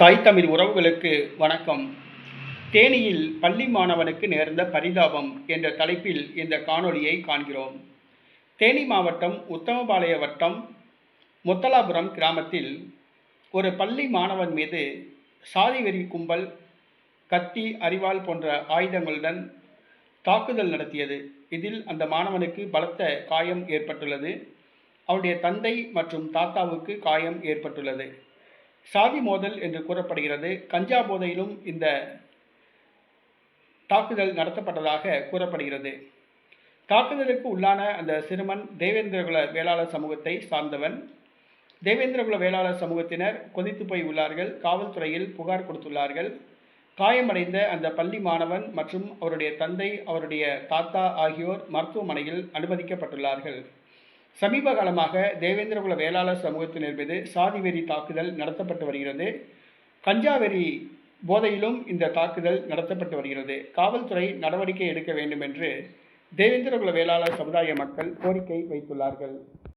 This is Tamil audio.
தாய் தமிழ் உறவுகளுக்கு வணக்கம். தேனியில் பள்ளி மாணவனுக்கு நேர்ந்த பரிதாபம் என்ற தலைப்பில் இந்த காணொளியை காண்கிறோம். தேனி மாவட்டம் உத்தமபாளைய வட்டம் முத்தலாபுரம் கிராமத்தில் ஒரு பள்ளி மாணவன் மீது சாதி வெறி கும்பல் கத்தி அரிவாள் போன்ற ஆயுதங்களுடன் தாக்குதல் நடத்தியது. இதில் அந்த மாணவனுக்கு பலத்த காயம் ஏற்பட்டுள்ளது. அவருடைய தந்தை மற்றும் தாத்தாவுக்கு காயம் ஏற்பட்டுள்ளது. சாதி மோதல் என்று கூறப்படுகிறது. கஞ்சா போதையிலும் இந்த தாக்குதல் நடத்தப்பட்டதாக கூறப்படுகிறது. தாக்குதலுக்கு உள்ளான அந்த சிறுமன் தேவேந்திரகுல வேளாளர் சமூகத்தை சார்ந்தவன். தேவேந்திரகுல வேளாளர் சமூகத்தினர் கொதித்து போய் உள்ளார்கள். காவல்துறையில் புகார் கொடுத்துள்ளார்கள். காயமடைந்த அந்த பள்ளி மாணவன் மற்றும் அவருடைய தந்தை அவருடைய தாத்தா ஆகியோர் மருத்துவமனையில் அனுமதிக்கப்பட்டுள்ளார்கள். சமீப காலமாக தேவேந்திரகுல வேளாளர் சமூகத்தினர் மீது சாதி வெறி தாக்குதல் நடத்தப்பட்டு வருகிறது. கஞ்சா வெறி போதையிலும் இந்த தாக்குதல் நடத்தப்பட்டு வருகிறது. காவல்துறை நடவடிக்கை எடுக்க வேண்டும் என்று தேவேந்திரகுல வேளாளர் சமுதாய மக்கள் கோரிக்கை வைத்துள்ளார்கள்.